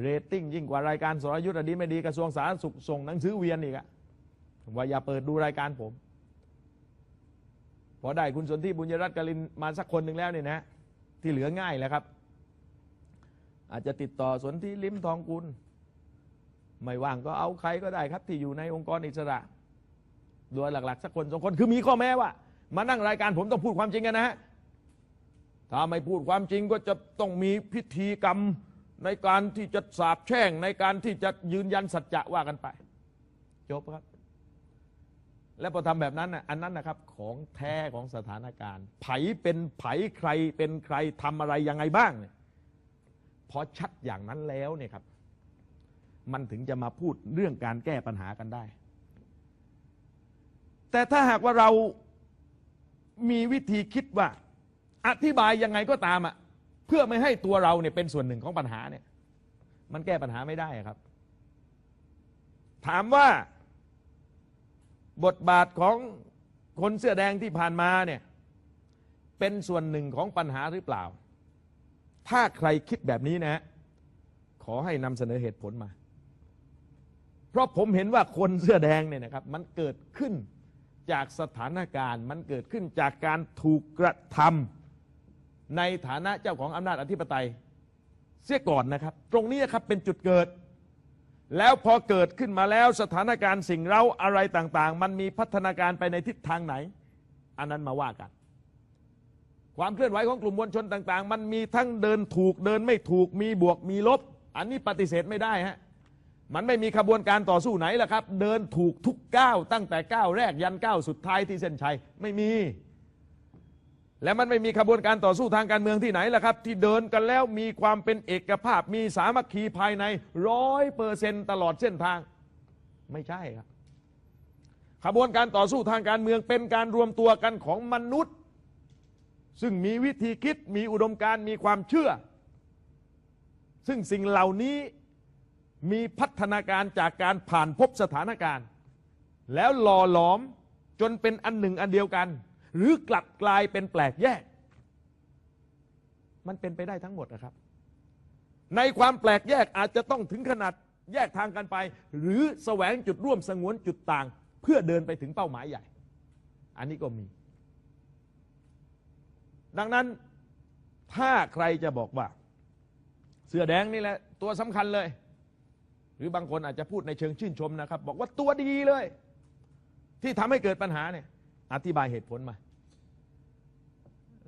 เรตติ้งยิ่งกว่ารายการสรยุทธ์อดีไม่ดีกระทรวงสาธารณสุขส่งหนังสือเวียนอีกอะว่าอย่าเปิดดูรายการผม พอได้คุณสนธิบุญยรัตน์กลินมาสักคนหนึ่งแล้วเนี่ยนะ ที่เหลือง่ายแล้วครับ อาจจะติดต่อสนธิลิมทองกุลไม่ว่างก็เอาใครก็ได้ครับ ที่อยู่ในองค์กรอิสระ โดยหลัก ๆ สักคนสองคนคือมีข้อแม้ว่า มานั่งรายการผมต้องพูดความจริงกันนะฮะถ้าไม่พูดความจริงก็จะต้องมีพิธีกรรม ในการที่จะสาบแช่ง ในการที่จะยืนยันสัจจะว่ากันไป จบครับ และพอทำแบบนั้นนะอันนั้นนะครับ ของแท้ของสถานการณ์ ไผเป็นไผใครเป็นใครทำอะไรยังไงบ้างเนี่ยพอชัดอย่างนั้นแล้วเนี่ยครับ มันถึงจะมาพูดเรื่องการแก้ปัญหากันได้ แต่ถ้าหากว่าเรามีวิธีคิดว่า อธิบายยังไงก็ตามอะ เพื่อไม่ให้ตัวเราเนี่ยเป็นส่วนหนึ่งของปัญหาเนี่ย มันแก้ปัญหาไม่ได้ครับ ถามว่า บทบาทของคนเสื้อแดงที่ผ่านมาเนี่ยเป็นส่วนหนึ่งของปัญหาหรือเปล่า ถ้าใครคิดแบบนี้นะ ขอให้นำเสนอเหตุผลมา เพราะผมเห็นว่าคนเสื้อแดงเนี่ยนะครับ มันเกิดขึ้นจากสถานการณ์ มันเกิดขึ้นจากการถูกกระทำ ในฐานะเจ้าของอำนาจอธิปไตยเสียก่อนนะครับ ตรงนี้ครับเป็นจุดเกิด แล้วพอเกิดขึ้นมาแล้วสถานการณ์สิ่งเร้าอะไรต่างๆ มันมีพัฒนาการไปในทิศทางไหน อันนั้นมาว่ากัน ความเคลื่อนไหวของกลุ่มมวลชนต่าง ๆ มันมีทั้งเดินถูกเดินไม่ถูกมีบวกมีลบ อันนี้ปฏิเสธไม่ได้ฮะมันไม่มีขบวนการต่อสู้ไหนล่ะครับ เดินถูกทุกก้าวตั้งแต่ก้าวแรกยันก้าวสุดท้ายที่เส้นชัยไม่มี และมันไม่มีขบวนการต่อสู้ทางการเมืองที่ไหนล่ะครับ ที่เดินกันแล้วมีความเป็นเอกภาพมีสามัคคีภายในร้อยเปอร์เซนตลอดเส้นทาง ไม่ใช่ครับขบวนการต่อสู้ทางการเมืองเป็นการรวมตัวกันของมนุษย์ ซึ่งมีวิธีคิดมีอุดมการณ์มีความเชื่อ ซึ่งสิ่งเหล่านี้มีพัฒนาการจากการผ่านพบสถานการณ์ แล้วหล่อหลอมจนเป็นอันหนึ่งอันเดียวกัน หรือกลับกลายเป็นแปลกแยก มันเป็นไปได้ทั้งหมดนะครับ ในความแปลกแยกอาจจะต้องถึงขนาดแยกทางกันไป หรือแสวงจุดร่วมสงวนจุดต่าง เพื่อเดินไปถึงเป้าหมายใหญ่ อันนี้ก็มี ดังนั้นถ้าใครจะบอกว่า เสื้อแดงนี่แหละ ตัวสำคัญเลย หรือบางคนอาจจะพูดในเชิงชื่นชมนะครับ บอกว่าตัวดีเลย ที่ทำให้เกิดปัญหาเนี่ย อธิบายเหตุผลมา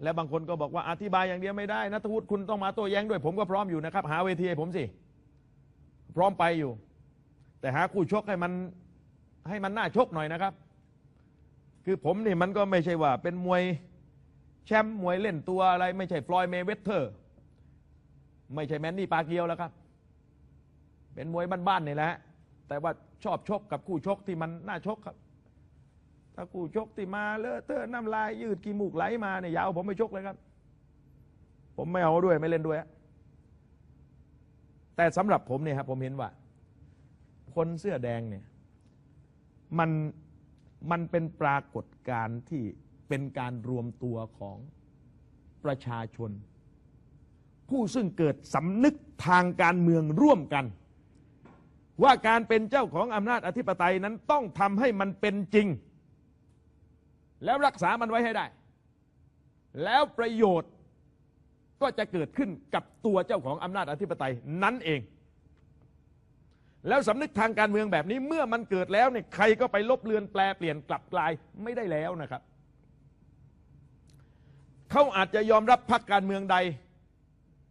และบางคนก็บอกว่าอธิบายอย่างเดียวไม่ได้นัทวุฒิคุณต้องมาโต้แย้งด้วย ผมก็พร้อมอยู่นะครับ หาเวทีให้ผมสิ พร้อมไปอยู่ แต่หาคู่ชกให้มันให้มันน่าชกหน่อยนะครับ คือผมนี่มันก็ไม่ใช่ว่า เป็นมวยแชมป์มวยเล่นตัวอะไร ไม่ใช่ฟลอยด์เมเวเทอร์ ไม่ใช่แมนนี่ปาเกียวแล้วครับ เป็นมวยบ้านๆนี่แหละแต่ว่าชอบชกกับคู่ชกที่มันน่าชกครับ ถ้าคู่ชกที่มาเลอะเทอะน้ำลายยืดกีมูกไหลมาเนี่ยยาวผมไม่ชกเลยครับ ผมไม่เอาด้วยไม่เล่นด้วย แต่สำหรับผมเนี่ยครับผมเห็นว่า คนเสื้อแดงเนี่ย มันมันเป็นปรากฏการณ์ที่เป็นการรวมตัวของประชาชน ผู้ซึ่งเกิดสำนึกทางการเมืองร่วมกัน ว่าการเป็นเจ้าของอำนาจอธิปไตยนั้นต้องทำให้มันเป็นจริง แล้วรักษามันไว้ให้ได้ แล้วประโยชน์ก็จะเกิดขึ้นกับตัวเจ้าของอำนาจอธิปไตยนั้นเอง แล้วสำนึกทางการเมืองแบบนี้เมื่อมันเกิดแล้วเนี่ยใครก็ไปลบเลือนแปลเปลี่ยนกลับกลายไม่ได้แล้วนะครับเขาอาจจะยอมรับพรรคการเมืองใด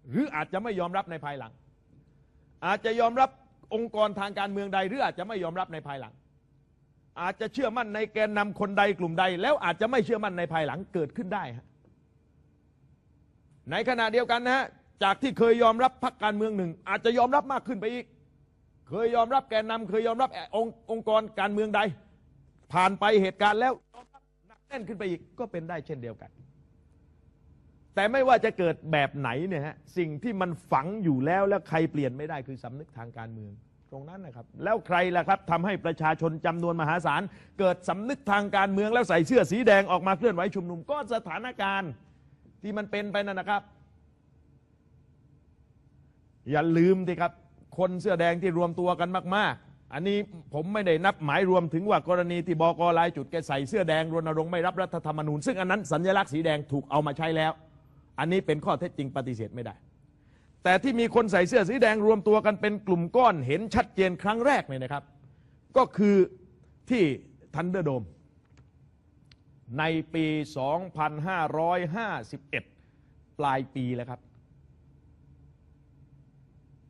หรืออาจจะไม่ยอมรับในภายหลัง อาจจะยอมรับองค์กรทางการเมืองใด หรืออาจจะไม่ยอมรับในภายหลัง อาจจะเชื่อมั่นในแกนนำคนใดกลุ่มใด แล้วอาจจะไม่เชื่อมั่นในภายหลังเกิดขึ้นได้ฮะในขณะเดียวกันนะฮะจากที่เคยยอมรับพรรคการเมืองหนึ่ง อาจจะยอมรับมากขึ้นไปอีก เคยยอมรับแกนนำเคยยอมรับองค์องกรการเมืองใด ผ่านไปเหตุการณ์แล้วหนักแน่นขึ้นไปอีกก็เป็นได้เช่นเดียวกัน แต่ไม่ว่าจะเกิดแบบไหนเนี่ยฮะสิ่งที่มันฝังอยู่แล้วแล้วใครเปลี่ยนไม่ได้คือสำนึกทางการเมือง ตรงนั้นนะครับ แล้วใครล่ะครับทำให้ประชาชนจำนวนมหาศาล เกิดสำนึกทางการเมืองแล้วใส่เสื้อสีแดงออกมาเคลื่อนไหวชุมนุมก็สถานการณ์ที่มันเป็นไปนั่นนะครับ อย่าลืมสิครับ คนเสื้อแดงที่รวมตัวกันมาก ๆ อันนี้ผมไม่ได้นับหมายรวมถึงว่ากรณีที่บกลายจุดแกใส่เสื้อแดงรณรงค์ไม่รับรัฐธรรมนูญซึ่งอันนั้นสัญลักษณ์สีแดงถูกเอามาใช้แล้ว อันนี้เป็นข้อเท็จจริงปฏิเสธไม่ได้ แต่ที่มีคนใส่เสื้อสีแดงรวมตัวกันเป็นกลุ่มก้อนเห็นชัดเจนครั้งแรกเนี่ยนะครับ ก็คือที่ทันเดอร์โดม ในปี 2551 ปลายปีแล้วครับ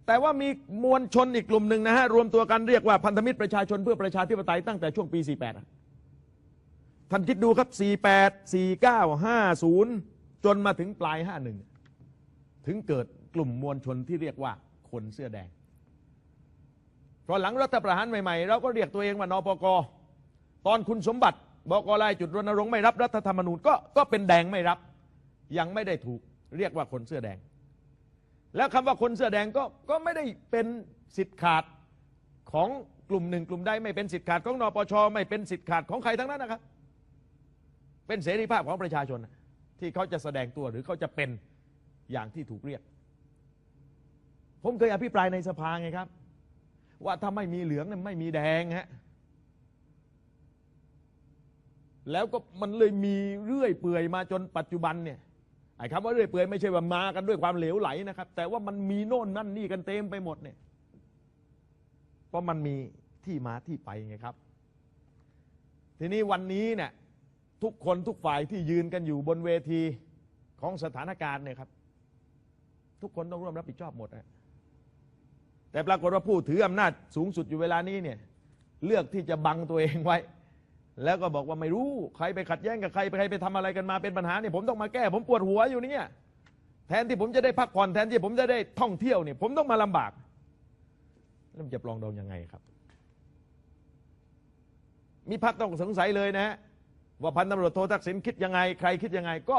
แต่ว่ามีมวลชนอีกกลุ่มหนึ่งนะฮะ รวมตัวกันเรียกว่าพันธมิตรประชาชนเพื่อประชาธิปไตยตั้งแต่ช่วงปี 48 ท่านคิดดูครับ 48 49 50 จนมาถึงปลาย 51 ถึงเกิด กลุ่มมวลชนที่เรียกว่าคนเสื้อแดง เพราะหลังรัฐประหารใหม่ ๆ เราก็เรียกตัวเองว่านปก ตอนคุณสมบัติบกลายจุดรณรงค์ไม่รับรัฐธรรมนูญก็ก็เป็นแดงไม่รับ ยังไม่ได้ถูกเรียกว่าคนเสื้อแดง แล้วคำว่าคนเสื้อแดงก็ก็ไม่ได้เป็นสิทธิ์ขาดของกลุ่มหนึ่งกลุ่มใดไม่เป็นสิทธิ์ขาดของนปชไม่เป็นสิทธิ์ขาดของใครทั้งนั้นนะครับ เป็นเสรีภาพของประชาชนที่เขาจะแสดงตัวหรือเขาจะเป็นอย่างที่ถูกเรียก ผมเคยอภิปรายในสภาไงครับ ว่าถ้าไม่มีเหลืองเนี่ยไม่มีแดงฮะแล้วก็มันเลยมีเรื่อยเปื่อยมาจนปัจจุบันเนี่ยไอ้คำว่าเรื่อยเปื่อยไม่ใช่ว่ามากันด้วยความเหลวไหลนะครับ แต่ว่ามันมีโน่นนั่นนี่กันเต็มไปหมดเนี่ยเพราะมันมีที่มาที่ไปไงครับ ทีนี้วันนี้เนี่ยทุกคนทุกฝ่ายที่ยืนกันอยู่บนเวทีของสถานการณ์เนี่ยครับ ทุกคนต้องร่วมรับผิดชอบหมดนะ แต่ปรากฏว่าผู้ถืออำนาจสูงสุดอยู่เวลานี้เนี่ยเลือกที่จะบังตัวเองไว้ แล้วก็บอกว่าไม่รู้ใครไปขัดแย้งกับใครไปใครไปทำอะไรกันมาเป็นปัญหาเนี่ยผมต้องมาแก้ ผมปวดหัวอยู่เนี่ยแทนที่ผมจะได้พักผ่อนแทนที่ผมจะได้ท่องเที่ยวเนี่ยผมต้องมาลำบากแล้วมันจะปลองดองยังไงครับ มีพักต้องสงสัยเลยนะฮะว่าพันตำรวจโททักษิณคิดยังไง ใครคิดยังไง ก็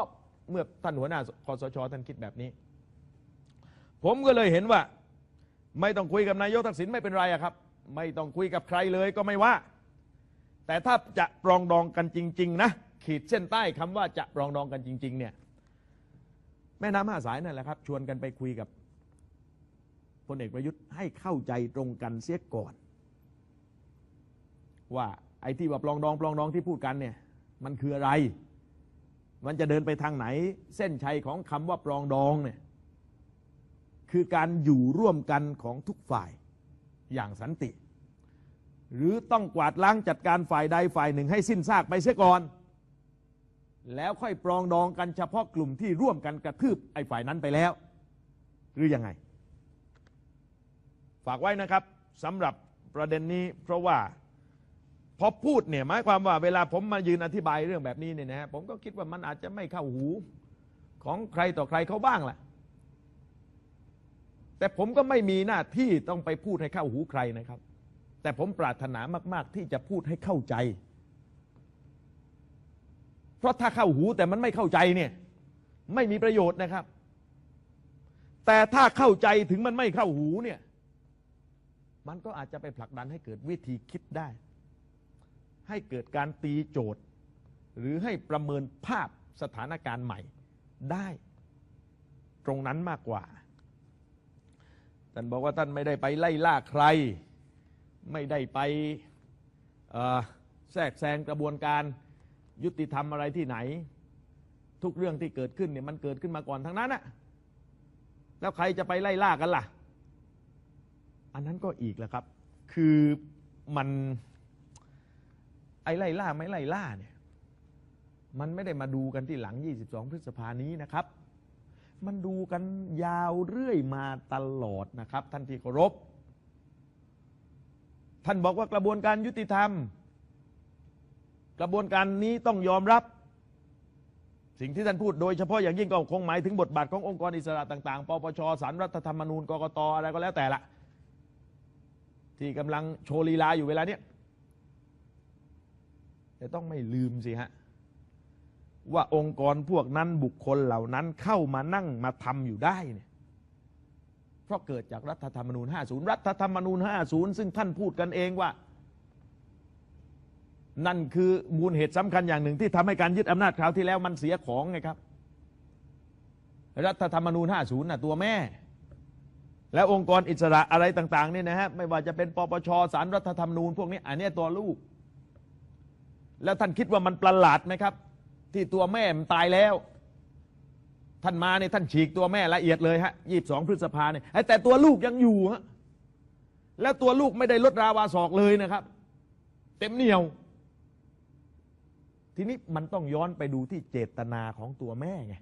เมื่อท่านหัวหน้าคอสชท่านคิดแบบนี้ ผมก็เลยเห็นว่า ไม่ต้องคุยกับนายกทักษิณไม่เป็นไรอะครับ ไม่ต้องคุยกับใครเลยก็ไม่ว่า แต่ถ้าจะปรองดองกันจริง ๆ นะ ขีดเส้นใต้คำว่าจะปรองดองกันจริง ๆ เนี่ย แม่น้ำห้าสายนั่นแหละครับ ชวนกันไปคุยกับพลเอกประยุทธ์ให้เข้าใจตรงกันเสียก่อน ว่าไอ้ที่ว่าปลองดองปลองดองที่พูดกันเนี่ย มันคืออะไร มันจะเดินไปทางไหน เส้นชัยของคำว่าปลองดองเนี่ย คือการอยู่ร่วมกันของทุกฝ่ายอย่างสันติ หรือต้องกวาดล้างจัดการฝ่ายใดฝ่ายหนึ่งให้สิ้นซากไปเสียก่อน แล้วค่อยปรองดองกันเฉพาะกลุ่มที่ร่วมกันกระทืบไอ้ฝ่ายนั้นไปแล้ว หรือยังไง ฝากไว้นะครับสำหรับประเด็นนี้เพราะว่าพอพูดเนี่ยหมายความว่าเวลาผมมายืนอธิบายเรื่องแบบนี้เนี่ยนะฮะผมก็คิดว่ามันอาจจะไม่เข้าหูของใครต่อใครเขาบ้างแหละ แต่ผมก็ไม่มีหน้าที่ต้องไปพูดให้เข้าหูใครนะครับ แต่ผมปรารถนามาก ๆ ที่จะพูดให้เข้าใจ เพราะถ้าเข้าหูแต่มันไม่เข้าใจเนี่ย ไม่มีประโยชน์นะครับ แต่ถ้าเข้าใจถึงมันไม่เข้าหูเนี่ย มันก็อาจจะไปผลักดันให้เกิดวิธีคิดได้ ให้เกิดการตีโจทย์ หรือให้ประเมินภาพสถานการณ์ใหม่ได้ ตรงนั้นมากกว่า ท่านบอกว่าท่านไม่ได้ไปไล่ล่าใคร ไม่ได้ไปแทรกแซงกระบวนการยุติธรรมอะไรที่ไหน ทุกเรื่องที่เกิดขึ้นเนี่ยมันเกิดขึ้นมาก่อนทั้งนั้นอะแล้วใครจะไปไล่ล่ากันล่ะ อันนั้นก็อีกแหละครับ คือมันไอ้ไล่ล่าไม่ไล่ล่าเนี่ย มันไม่ได้มาดูกันที่หลัง 22 พฤษภานี้นะครับ มันดูกันยาวเรื่อยมาตลอดนะครับ ท่านที่เคารพ ท่านบอกว่ากระบวนการยุติธรรม กระบวนการนี้ต้องยอมรับ สิ่งที่ท่านพูดโดยเฉพาะอย่างยิ่งก็คงหมายถึงบทบาทขององค์กรอิสระต่างๆ ปปชสารรัฐธรรมนูญกกตอะไรก็แล้วแต่ละที่กำลังโชว์ลีลาอยู่เวลาเนี้ยแต่ต้องไม่ลืมสิฮะ ว่าองค์กรพวกนั้นบุคคลเหล่านั้นเข้ามานั่งมาทำอยู่ได้เนี่ยเพราะเกิดจากรัฐธรรมนูญ 50 รัฐธรรมนูญ 50 ซึ่งท่านพูดกันเองว่า นั่นคือมูลเหตุสำคัญอย่างหนึ่งที่ทำให้การยึดอำนาจคราวที่แล้วมันเสียของไงครับ รัฐธรรมนูญ 50 น่ะตัวแม่ แล้วองค์กรอิสระอะไรต่างๆเนี่ยนะฮะไม่ว่าจะเป็นปปชสารรัฐธรรมนูญ พวกนี้อันนี้ตัวลูก แล้วท่านคิดว่ามันประหลาดไหมครับ ที่ตัวแม่มันตายแล้ว ท่านมาเนี่ยท่านฉีกตัวแม่ละเอียดเลยฮะยี่สองพฤษภาเนี่ยแต่ตัวลูกยังอยู่ฮะแล้วตัวลูกไม่ได้ลดราวาศอกเลยนะครับ เต็มเหนียว ทีนี้มันต้องย้อนไปดูที่เจตนาของตัวแม่ไง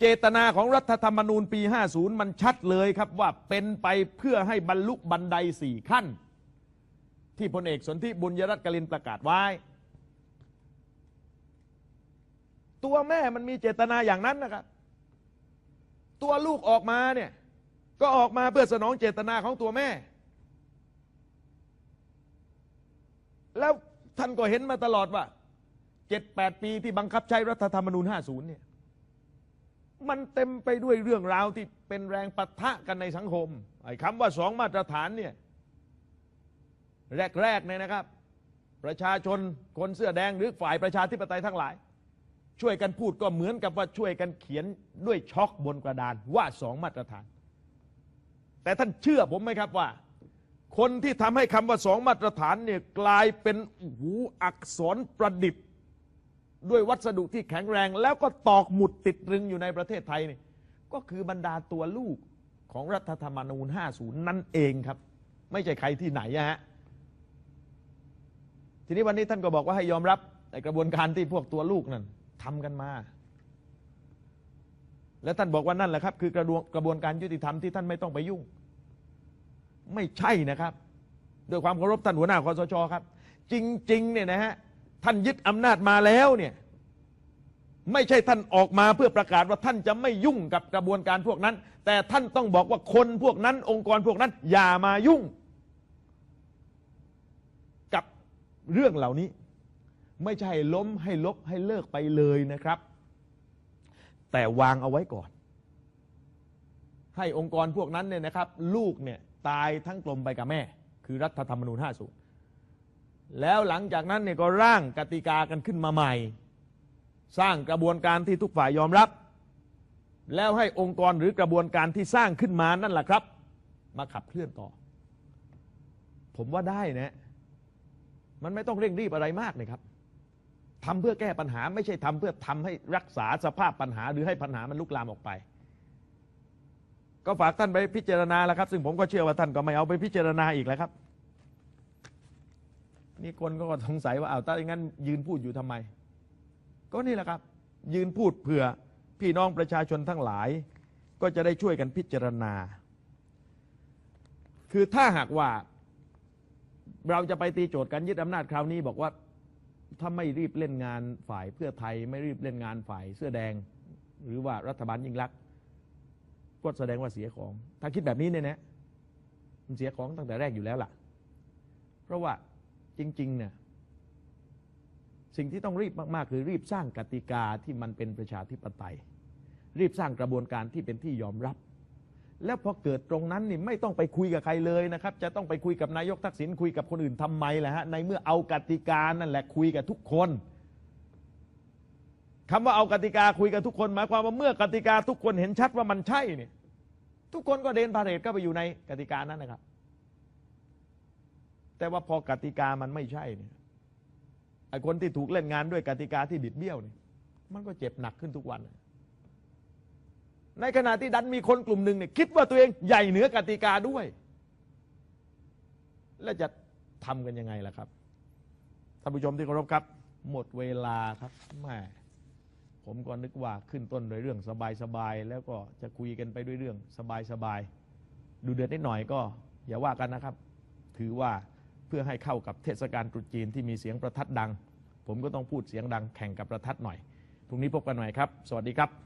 เจตนาของรัฐธรรมนูญปี 50 มันชัดเลยครับว่าเป็นไปเพื่อให้บรรลุบันไดสี่ขั้น ที่พลเอกสนธิบุญยรัตน์กลินประกาศไว้ ตัวแม่มันมีเจตนาอย่างนั้นนะครับ ตัวลูกออกมาเนี่ย ก็ออกมาเพื่อสนองเจตนาของตัวแม่ แล้วท่านก็เห็นมาตลอดว่าเจ็ดแปดปีที่บังคับใช้รัฐธรรมนูญ50เนี่ย มันเต็มไปด้วยเรื่องราวที่เป็นแรงปะทะกันในสังคมไอ้คำว่าสองมาตรฐานเนี่ย แรกๆเนี่ยนะครับ ประชาชนคนเสื้อแดงหรือฝ่ายประชาธิปไตยทั้งหลาย ช่วยกันพูดก็เหมือนกับว่าช่วยกันเขียนด้วยช็อกบนกระดานว่าสองมาตรฐาน แต่ท่านเชื่อผมไหมครับว่า คนที่ทำให้คำว่าสองมาตรฐานเนี่ยกลายเป็นหูอักษรประดิษฐ์ ด้วยวัสดุที่แข็งแรง แล้วก็ตอกหมุดติดรึงอยู่ในประเทศไทยนี่ก็คือบรรดาตัวลูกของรัฐธรรมนูญ 50 นั่นเองครับ ไม่ใช่ใครที่ไหนอะฮะทีนี้วันนี้ท่านก็บอกว่าให้ยอมรับในกระบวนการที่พวกตัวลูกนั่น ทำกันมา และท่านบอกว่านั่นแหละครับ คือกระบวนกระบวนการยุติธรรมที่ท่านไม่ต้องไปยุ่ง ไม่ใช่นะครับด้วยความเคารพท่านหัวหน้าคอสชครับ จริงๆเนี่ยนะฮะท่านยึดอำนาจมาแล้วเนี่ยไม่ใช่ท่านออกมาเพื่อประกาศว่าท่านจะไม่ยุ่งกับกระบวนการพวกนั้น แต่ท่านต้องบอกว่าคนพวกนั้น องค์กรพวกนั้น อย่ามายุ่ง กับเรื่องเหล่านี้ ไม่ใช่ล้มให้ลบให้เลิกไปเลยนะครับ แต่วางเอาไว้ก่อน ให้องค์กรพวกนั้นเนี่ยนะครับ ลูกเนี่ยตายทั้งกลมไปกับแม่ คือรัฐธรรมนูญ50 แล้วหลังจากนั้นเนี่ยก็ร่างกติกากันขึ้นมาใหม่ สร้างกระบวนการที่ทุกฝ่ายยอมรับ แล้วให้องค์กรหรือกระบวนการที่สร้างขึ้นมานั่นแหละครับ มาขับเคลื่อนต่อ ผมว่าได้นะมันไม่ต้องเร่งรีบอะไรมากเลยครับ ทำเพื่อแก้ปัญหา ไม่ใช่ทำเพื่อทำให้รักษาสภาพปัญหา หรือให้ปัญหามันลุกลามออกไป ก็ฝากท่านไปพิจารณาแล้วครับ ซึ่งผมก็เชื่อว่าท่านก็ไม่เอาไปพิจารณาอีกแล้วครับ นี่คนก็สงสัยว่าเอ้าถ้าอย่างนั้น ยืนพูดอยู่ทำไม ก็นี่แหละครับ ยืนพูดเผื่อพี่น้องประชาชนทั้งหลาย ก็จะได้ช่วยกันพิจารณา คือถ้าหากว่าเราจะไปตีโจทย์การยึดอำนาจคราวนี้บอกว่า ถ้าไม่รีบเล่นงานฝ่ายเพื่อไทยไม่รีบเล่นงานฝ่ายเสื้อแดง หรือว่ารัฐบาลยิ่งรักษณ์ก็แสดงว่าเสียของ ถ้าคิดแบบนี้เนี่ยนะมันเสียของตั้งแต่แรกอยู่แล้วล่ะ เพราะว่าจริงๆเนี่ยสิ่งที่ต้องรีบมาก ๆ คือรีบสร้างกติกาที่มันเป็นประชาธิปไตย รีบสร้างกระบวนการที่เป็นที่ยอมรับ แล้วพอเกิดตรงนั้นนี่ไม่ต้องไปคุยกับใครเลยนะครับ จะต้องไปคุยกับนายกทักษิณคุยกับคนอื่นทำไมล่ะฮะในเมื่อเอากติกานั่นแหละคุยกับทุกคนคำว่าเอากติกาคุยกับทุกคน หมายความว่าเมื่อกติกาทุกคนเห็นชัดว่ามันใช่เนี่ยทุกคนก็เดินพาเหรดก็ไปอยู่ในกติกานั้นนะครับ แต่ว่าพอกติกามันไม่ใช่เนี่ยไอ้คนที่ถูกเล่นงานด้วยกติกาที่บิดเบี้ยวเนี่ยมันก็เจ็บหนักขึ้นทุกวัน ในขณะที่ดันมีคนกลุ่มหนึ่งเนี่ยคิดว่าตัวเองใหญ่เหนือกติกาด้วย แล้วจะทำกันยังไงล่ะครับท่านผู้ชมที่เคารพครับ หมดเวลาครับแม่ผมก็นึกว่าขึ้นต้นโดยเรื่องสบายๆแล้วก็จะคุยกันไปด้วยเรื่องสบายๆดูเดือดนิดหน่อยก็อย่าว่ากันนะครับ ถือว่าเพื่อให้เข้ากับเทศกาลตรุษจีนที่มีเสียงประทัดดัง ผมก็ต้องพูดเสียงดังแข่งกับประทัดหน่อยพรุ่งนี้พบกันใหม่ครับ สวัสดีครับ